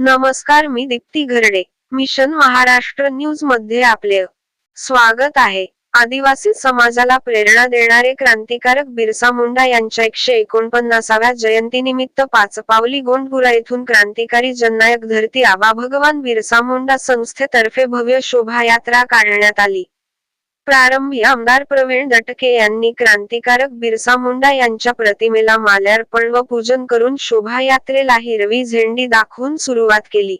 नमस्कार मी दीप्ती घरडे. मिशन महाराष्ट्र न्यूजमध्ये आपले स्वागत आहे. आदिवासी समाजाला प्रेरणा देणारे क्रांतिकारक बिरसा मुंडा यांच्या एकशे एकोणपन्नासाव्या जयंतीनिमित्त पाचपावली गोंडपुरा येथून क्रांतिकारी जननायक धरती आबा भगवान बिरसा मुंडा संस्थेतर्फे भव्य शोभायात्रा काढण्यात आली. प्रारंभी आमदार प्रवीण दटके यांनी क्रांतिकारक बिरसा मुंडा यांच्या प्रतिमेला माल्यार्पण व पूजन करून शोभायात्रेला हिरवी झेंडी दाखवून सुरुवात केली.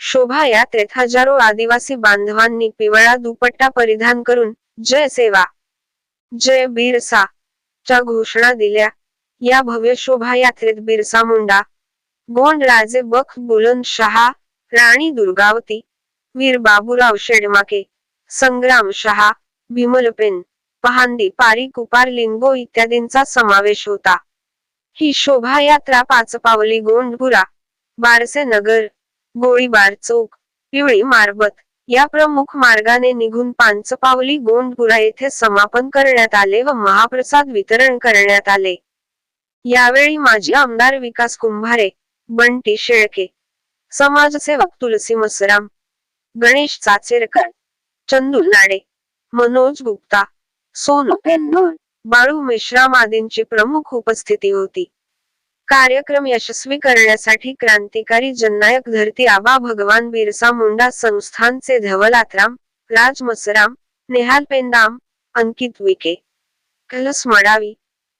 शोभायात्रेत हजारो आदिवासी बांधवांनी पिवळा दुपट्टा परिधान करून जय सेवा जय बिरसा च्या घोषणा दिल्या. या भव्य शोभायात्रेत बिरसा मुंडा गोंड राजे बख बुलंद शहा राणी दुर्गावती वीर बाबूराव शेडमाके संग्राम शहा भीमलपेन पहांदी पारी कुपार लिंगो इत्यादींचा समावेश होता. ही शोभायात्रा पाचपावली गोंडपुरा बारसे नगर गोळीबार चौक पिवळी मारबत या प्रमुख मार्गाने निघून पांचपावली गोंडपुरा येथे समापन करण्यात आले व महाप्रसाद वितरण करण्यात आले. यावेळी माजी आमदार विकास कुंभारे बंटी शेळके समाजसेवक तुलसी मसराम गणेश चाचेरकर चंदू लाडे मनोज गुप्ता सोनू पेन्नूर बाळू मेश्राम आदींची प्रमुख उपस्थिती होती. कार्यक्रम यशस्वी करण्यासाठी क्रांतिकारी जननायक धरती आबा भगवान बिरसा मुंडा संस्थानचे धवलातराम राज मसराम नेहाल पेंदाम अंकित विके कलस मडावी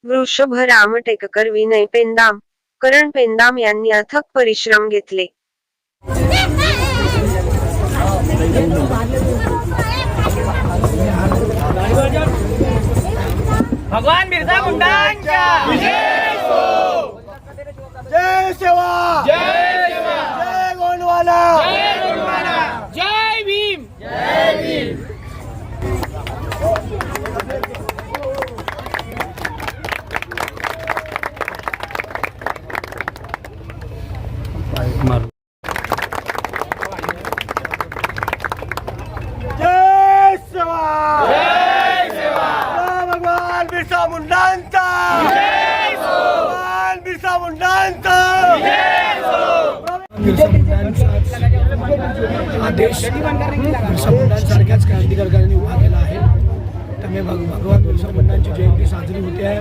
वृषभ रामटेककर विनय पेंदाम करण पेंदाम यांनी अथक परिश्रम घेतले. भगवान बिरसा मुंडांच्या। जय सेवा जय सेवा जय गोंडवाना जय भीम जय सेवा जय सेवा भगवान बिरसा मुंडांचा भगवान बिरसा मुंडांचा बिरसा मुंडांचा देश बिरसा मुंडांसारख्याच क्रांतिकारकांनी उभा केला आहे. त्यामुळे भग भगवान बिरसा मुंडांची जयंती साजरी होते आहे.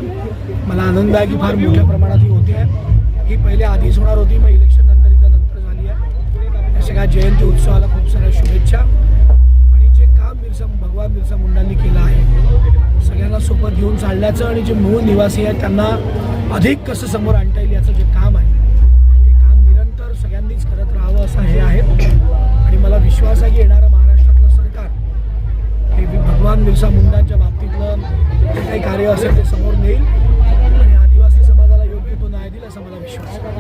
मला आनंद आहे की फार मोठ्या प्रमाणात ही होते आहे. ही पहिले आधीच होणार होती मग इलेक्शन नंतर इथं नंतर झाली आहे. सगळ्या जयंती उत्सवाला खूप साऱ्या शुभेच्छा. आणि जे काम बिरसा भगवान बिरसा मुंडांनी केलं आहे सगळ्यांना सोबत घेऊन चालण्याचं आणि जे मूळ निवासी आहेत त्यांना अधिक कसं समोर आणता येईल याचं जे काम आहे ते काम निरंतर सगळ्यांनीच करत राहावं असं हे आहे. मला विश्वास आहे की येणारं महाराष्ट्रातलं सरकार हे भगवान बिरसा मुंडांच्या बाबतीतलं जे काही कार्य असेल ते समोर नेईल. आणि आदिवासी समाजाला योग्य तो न्याय दिला असा मला विश्वास आहे.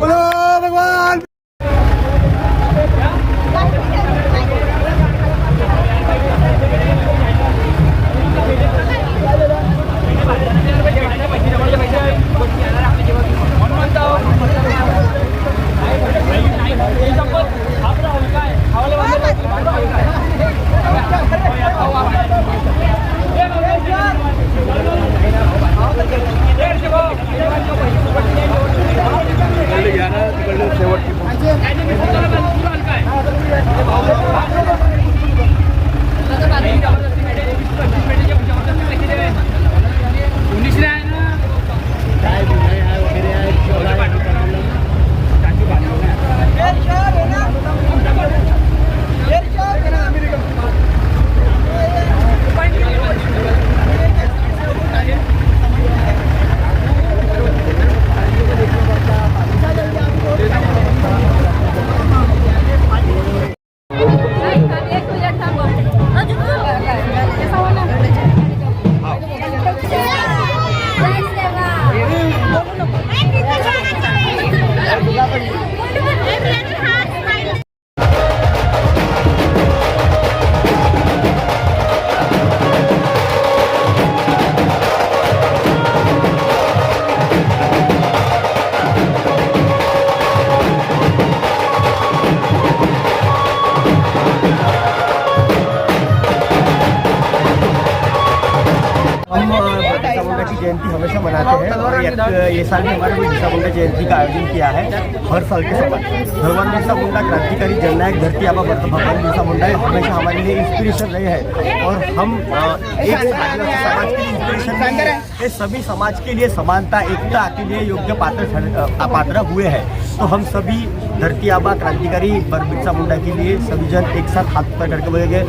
बोलो भगवान जयंती हमेशा मनाते हैं और ये, साल भी हमारे को बिरसा मुंडा जयंती का आयोजन किया है हर साल के समान भगवान बिरसा मुंडा क्रांतिकारी जननायक धरती आबा भगवान बिरसा मुंडा हमेशा हमारे लिए इंस्पिरेशन रहे हैं और हम एक समाज के इंस्पिरेशन नहीं है। सभी समाज के लिए समानता एकता के लिए योग्य पात्र पात्र हुए हैं। तो हम सभी धरती आबा क्रांतिकारी बर- बिरसा मुंडा के लिए सभी जन एक साथ हाथ पर करके बोलेंगे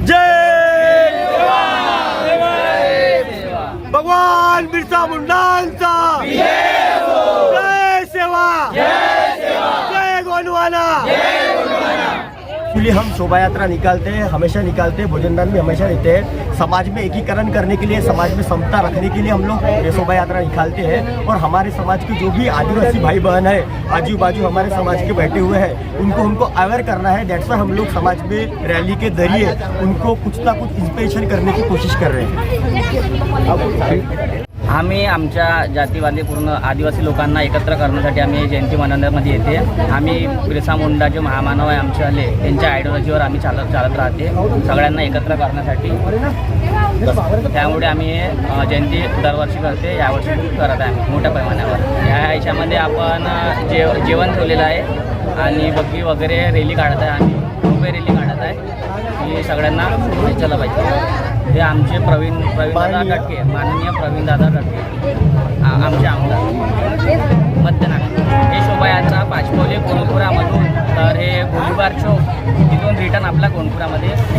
जय बिरसा जय सेवा जय गोंडवाना हम शोभा यात्रा निकालते हैं, हमेशा निकालते हैं भोजनदान भी हमेशा देते हैं। समाज में एकीकरण करने के लिए, समाज में समता रखने के लिए हम लोग ये शोभा यात्रा निकालते हैं और हमारे समाज के जो भी आदिवासी भाई बहन है आजू बाजू हमारे समाज के बैठे हुए हैं, उनको हमको अवेयर करना है डेट्स हम लोग समाज में रैली के ज़रिए उनको कुछ ना कुछ इंस्पिरेशन करने की कोशिश कर रहे हैं। आम्ही आमच्या जातीवादी पूर्ण आदिवासी लोकांना एकत्र करण्यासाठी आम्ही जयंती मनवण्यामध्ये येते. आम्ही बिरसा मुंडा जे महामानव आहे आमच्यावाले त्यांच्या आयडिओलॉजीवर आम्ही चालत चालत राहते. सगळ्यांना एकत्र करण्यासाठी. त्यामुळे आम्ही जयंती दरवर्षी करते. यावर्षी करत आहे मोठ्या प्रमाणावर. या याच्यामध्ये आपण जेव जेवण ठेवलेलं आहे आणि बग्गी वगैरे रेली काढत आहे आम्ही. रुपये रेली काढत आहे. की सगळ्यांना चला पाहिजे. हे आमचे प्रवीण प्रवीणदादा टटके माननीय प्रवीणदादा टटके आ- आमचे आमदार. मध्यनाग. हे शोभायात्रा पाचपोले कोणपुरामधून तर हे गोळीबार चौक तिथून रिटर्न आपला कोणपुरामध्ये